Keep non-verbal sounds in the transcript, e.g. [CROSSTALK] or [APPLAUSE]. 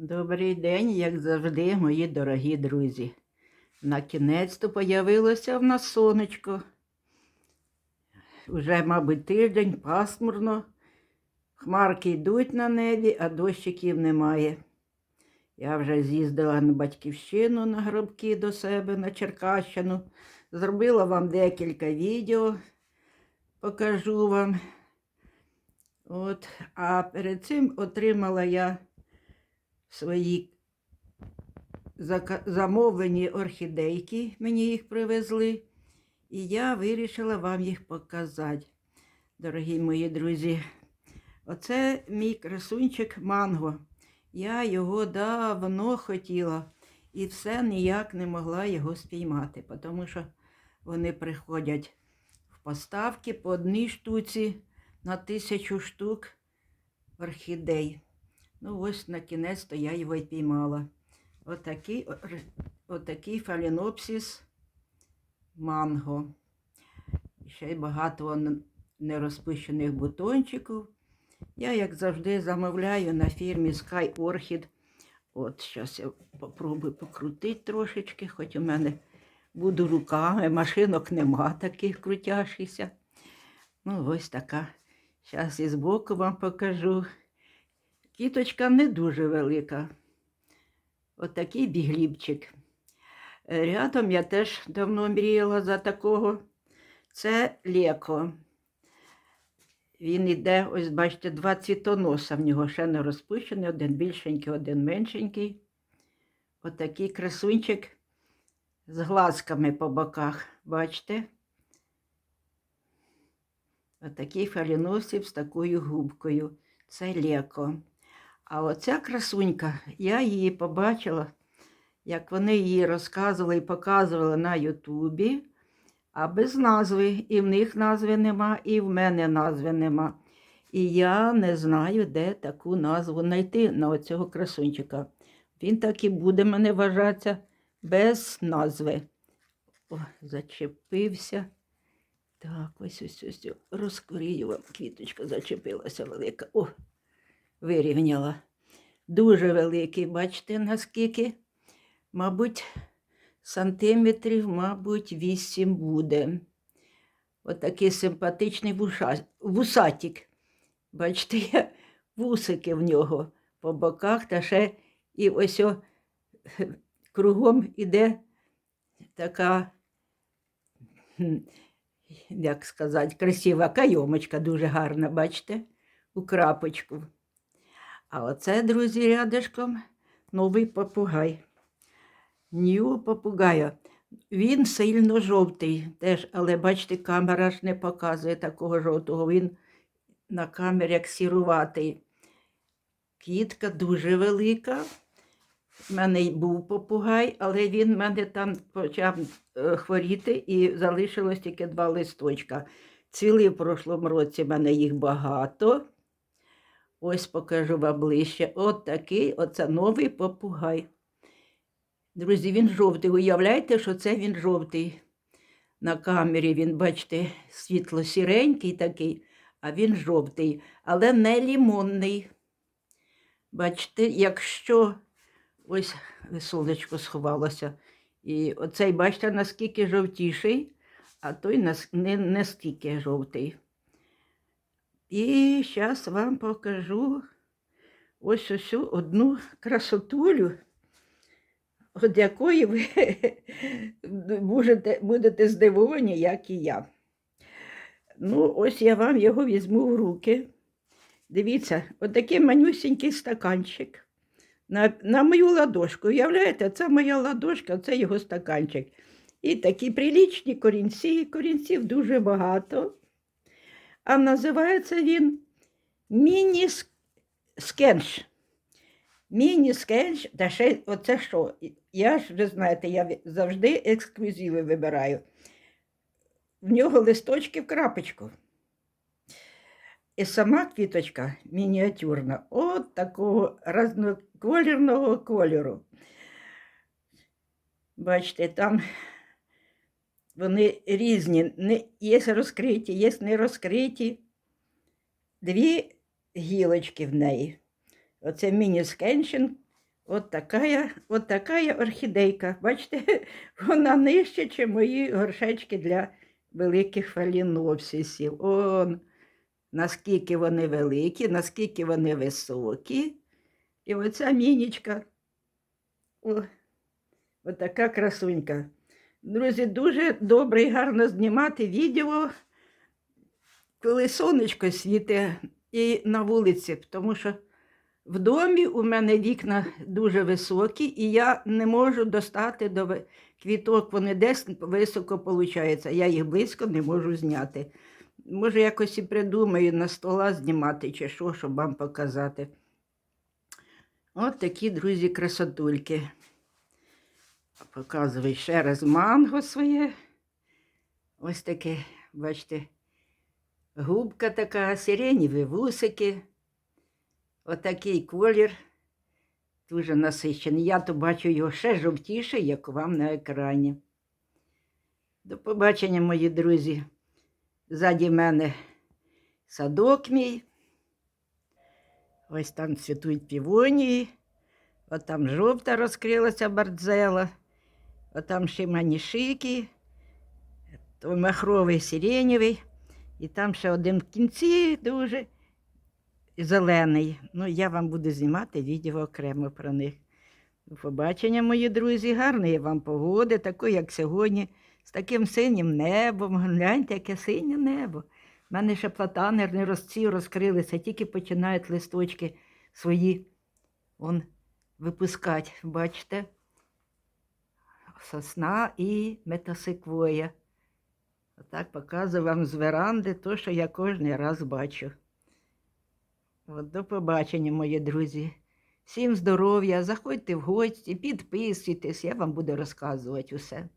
Добрий день, як завжди, мої дорогі друзі. На кінець-то появилося в нас сонечко. Уже, мабуть, тиждень пасмурно. Хмарки йдуть на небі, а дощиків немає. Я вже з'їздила на батьківщину на гробки до себе на Черкащину. Зробила вам декілька відео, покажу вам. От, а перед цим отримала я свої замовлені орхідейки, мені їх привезли, і я вирішила вам їх показати. Дорогі мої друзі, оце мій красунчик манго. Я його давно хотіла і все ніяк не могла його спіймати, тому що вони приходять в поставки по одній штуці на тисячу штук орхідей. Ну, ось на кінець то я його й піймала. Отакий, отакий фалінопсис манго. Ще й багато нерозпущених бутончиків. Я, як завжди, замовляю на фірмі Sky Orchid. От, зараз я попробую покрутити трошечки, хоч у мене буду руками, машинок нема таких крутящихся. Ну, ось така. Зараз і збоку вам покажу. Кіточка не дуже велика. Отакий бігліпчик. Е, Рядом я теж давно мріяла за такого. Це леко. Він іде, ось бачите, два цвітоноса в нього ще не розпущений, один більшенький, один меншенький. Отакий красунчик з глазками по боках, бачите? Отакий фаліносів з такою губкою. Це леко. А оця красунька, я її побачила, як вони її розказували і показували на Ютубі, а без назви. І в них назви нема, і в мене назви нема. І я не знаю, де таку назву знайти на оцього красунчика. Він так і буде мене вважатися без назви. О, зачепився. Так, ось ось ось. Розкорію вам. Квіточка зачепилася велика. О, вирівняла. Дуже великий, бачите, наскільки? Мабуть, сантиметрів, мабуть, вісім буде. Отакий симпатичний вуша... вусатик. Бачите, є вусики в нього по боках, та ще і ось о, кругом іде така, як сказати, красива кайомочка, дуже гарна, бачите, у крапочку. А оце, друзі, рядышком новий попугай. Нью попугая. Він сильно жовтий теж, але бачите, камера ж не показує такого жовтого. Він на камері як сіруватий. Кітка дуже велика. У мене й був попугай, але він в мене там почав е, хворіти і залишилось тільки два листочка. Цілий в прошлому році в мене їх багато. Ось покажу вам ближче. От такий, оце новий попугай. Друзі, він жовтий. Уявляєте, що це він жовтий. На камері він, бачите, світло сіренький такий, а він жовтий, але не лімонний. Бачите, якщо ось сонечко сховалося. І оцей, бачите, наскільки жовтіший, а той не настільки жовтий. І зараз вам покажу ось ось одну красотулю, від якої ви [LAUGHS] будете, будете здивовані, як і я. Ну, ось я вам його візьму в руки. Дивіться, отакий манюсінький стаканчик. На, на мою ладошку. Уявляєте, це моя ладошка, це його стаканчик. І такі прилічні корінці, корінців дуже багато. А називається він міні-скенш. Міні-скенш, та ще оце що? Я ж, ви знаєте, я завжди ексклюзиви вибираю. В нього листочки в крапочку. І сама квіточка мініатюрна, от такого разноколірного кольору. Бачите, там вони різні, не, є розкриті, є не розкриті. Дві гілочки в неї. Оце міні-скеншн От така, от така орхідейка. Бачите, [LAUGHS] вона нижче, ніж мої горшечки для великих фалінопсисів. Он, наскільки вони великі, наскільки вони високі. І оця мінічка. О, отака красунька. Друзі, дуже добре і гарно знімати відео, коли сонечко світить і на вулиці, тому що в домі у мене вікна дуже високі, і я не можу достати до квіток, вони десь високо виходить. Я їх близько не можу зняти. Може, якось і придумаю на стола знімати чи що, щоб вам показати. От такі, друзі, красотульки. Показую ще раз манго своє. Ось таке, бачите, губка така, сиренєві вусики. Отакий колір. Дуже насичений. Я то бачу його ще жовтіше, як вам на екрані. До побачення, мої друзі. Ззаді мене садок мій. Ось там цвітуть півонії. От там жовта розкрилася бардзела. От там ще манішики, махровий сиренєвий. І там ще один в кінці дуже зелений. Ну, я вам буду знімати відео окремо про них. Побачення, мої друзі, гарної вам погоди, такої, як сьогодні, з таким синім небом. Гляньте, яке синє небо. У мене ще платани не розкрилися, тільки починають листочки свої он, випускати. Бачите? Сосна і метасиквоя. Отак показую вам з веранди те, що я кожен раз бачу. От до побачення, мої друзі. Всім здоров'я, заходьте в гості, підписуйтесь, я вам буду розказувати усе.